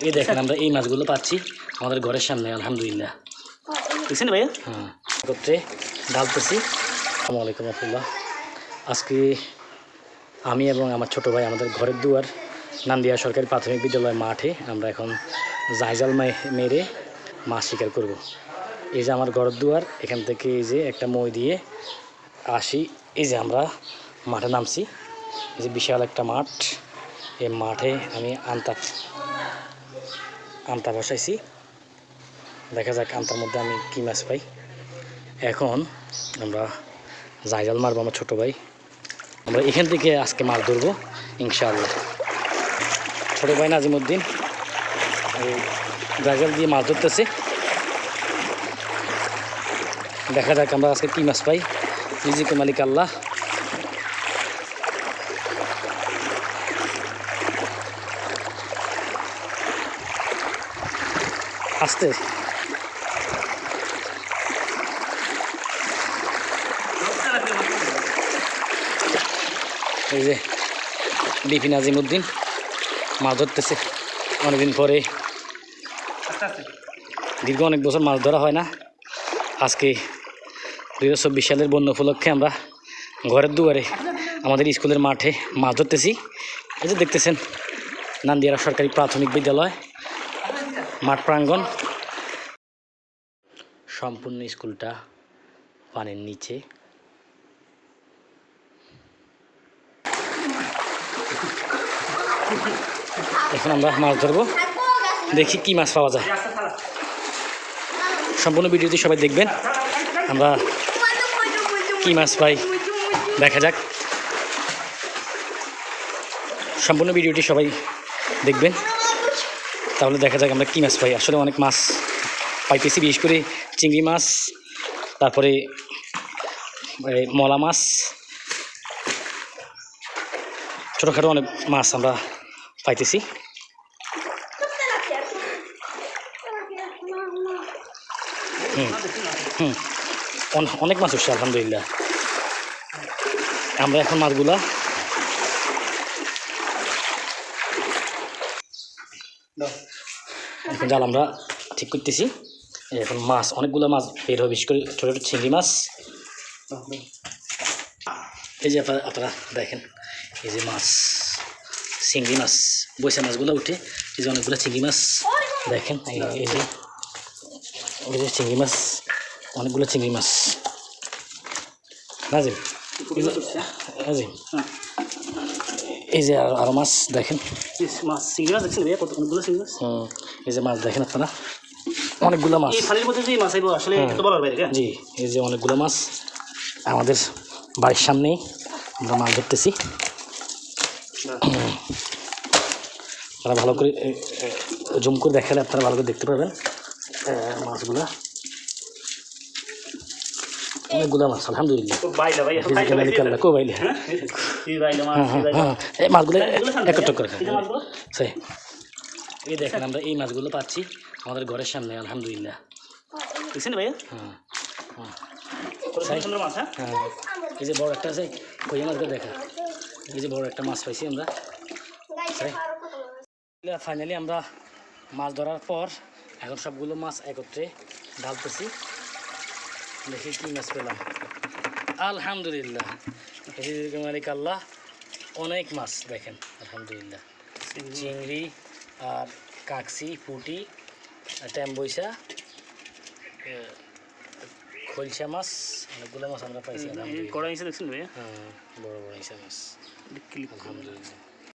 এই দেখেন আমরা এই মাছগুলো পাচ্ছি আমাদের ঘরের সামনে আলহামদুলিল্লাহ। দেখছেন ভাইয়া? হ্যাঁ করতে ডালতেছি। আসসালামু আলাইকুম আজকে আমি এবং আমার ছোট ভাই আমাদের ঘরের দুয়ার নান্দিয়া সরকারি প্রাথমিক বিদ্যালয় মাঠে আমরা এখন জায়জাল মে- মেরে মাছ শিকার করব। এই যে আমার ঘরের দুয়ার এখান থেকে এই যে একটা মই দিয়ে আসি। এই যে আমরা মাঠে নামছি। এই যে বিশাল একটা মাঠ। এই মাঠে আমি আন্তা আন্তা বসাইছি। দেখা যাক আন্তার মধ্যে আমি কী মাছ পাই। এখন আমরা জায়জাল মারবো আমার ছোটো ভাই। আমরা এখান থেকে আজকে মাছ ধরবো, ইনশাআল্লাহ। ছোটো ভাই নাজিমুদ্দিন। এই জায়জাল দিয়ে মাছ ধরতেছে। দেখা যাক আমরা আজকে কী মাছ পাই। রিজিকে মালিক আল্লাহ। আসতে। এই যে বিপি নাজিমুদ্দিন মাছ ধরতেছে। অনেকদিন পরে দীর্ঘ অনেক বছর মাছ ধরা হয় না। আজকে দুই হাজার চব্বিশ সালের বন্য উপলক্ষে আমরা ঘরের দুয়ারে, আমাদের স্কুলের মাঠে মাছ ধরতেছি। এই যে দেখতেছেন, নান্দিয়ারা সরকারি প্রাথমিক বিদ্যালয়। মাঠ প্রাঙ্গণ। সম্পূর্ণ স্কুলটা পানির নিচে। এখন আমরা মাছ ধরবো। দেখি কি মাছ পাওয়া যায়। সম্পূর্ণ ভিডিওটি সবাই দেখবেন। আমরা কি মাছ পাই দেখা যাক। সম্পূর্ণ ভিডিওটি সবাই দেখবেন। তাহলে দেখা যাক আমরা কী মাছ পাই। আসলে অনেক মাছ পাইতেছি, বিশেষ করে চিংড়ি মাছ, তারপরে মলা মাছ। ছোটোখাটো অনেক মাছ আমরা পাইতেছি। হুম হুম। অনেক মাছ উঠছে, আলহামদুলিল্লাহ। আমরা এখন মাছগুলা এখন জাল আমরা ঠিক করতেছি। এখন মাছ অনেকগুলো মাছ বের হবে বিশেষ করে ছোটো ছোটো চিংড়ি মাছ। এই যে আপনারা আপনারা দেখেন এই যে মাছ চিংড়ি মাছ বৈশা মাছগুলো উঠে এই যে অনেকগুলো চিংড়ি মাছ দেখেন এই- যে এই যে চিংড়ি মাছ অনেকগুলো চিংড়ি মাছ। নাজিম এই নাজিম। এই যে আরো- মাছ দেখেন। মাছ চিংড়ি মাছ দেখছেন ভাইয়া? কত অনেকগুলো চিংড়ি মাছ? হুম, এই যে মাছ দেখেন আপনারা। অনেকগুলো মাছ। এই মধ্যে যে মাছ আইবো আসলে হ্যাঁ। বলার বাইরে জি এই যে অনেকগুলো মাছ। আমাদের বাড়ির সামনেই আমরা মাছ ধরতেছি। আপনারা ভালো করে জুম করে দেখালে আপনারা ভালো করে দেখতে পাবেন মাছগুলা। অনেকগুলো মাছ আলহামদুলিল্লাহ। এই মাছগুলো করে এই সেই এই দেখেন আমরা এই মাছগুলো পাচ্ছি আমাদের ঘরের সামনে আলহামদুলিল্লাহ। দেখছেন ভাইয়া? হ্যাঁ হ্যাঁ। হ্যাঁ? হ্যাঁ। এই যে বড় একটা আছে কই দেখা। এই যে বড় একটা মাছ পাইছি আমরা। ফাইনালি আমরা মাছ ধরার পর এখন সবগুলো মাছ একত্রে ঢালতেছি। দেখি কি মাছ পেলাম। আলহামদুলিল্লাহ। মালিক আল্লাহ অনেক মাছ দেখেন আলহামদুলিল্লাহ। চিংড়ি আর কাকসি পুটি ট্যাম্বইসা খলসা মাছ অনেকগুলো মাছ আমরা পাইছি দেখছেন ভাইয়া? হ্যাঁ বড় বড় ইসা মাছ। আলহামদুলিল্লাহ।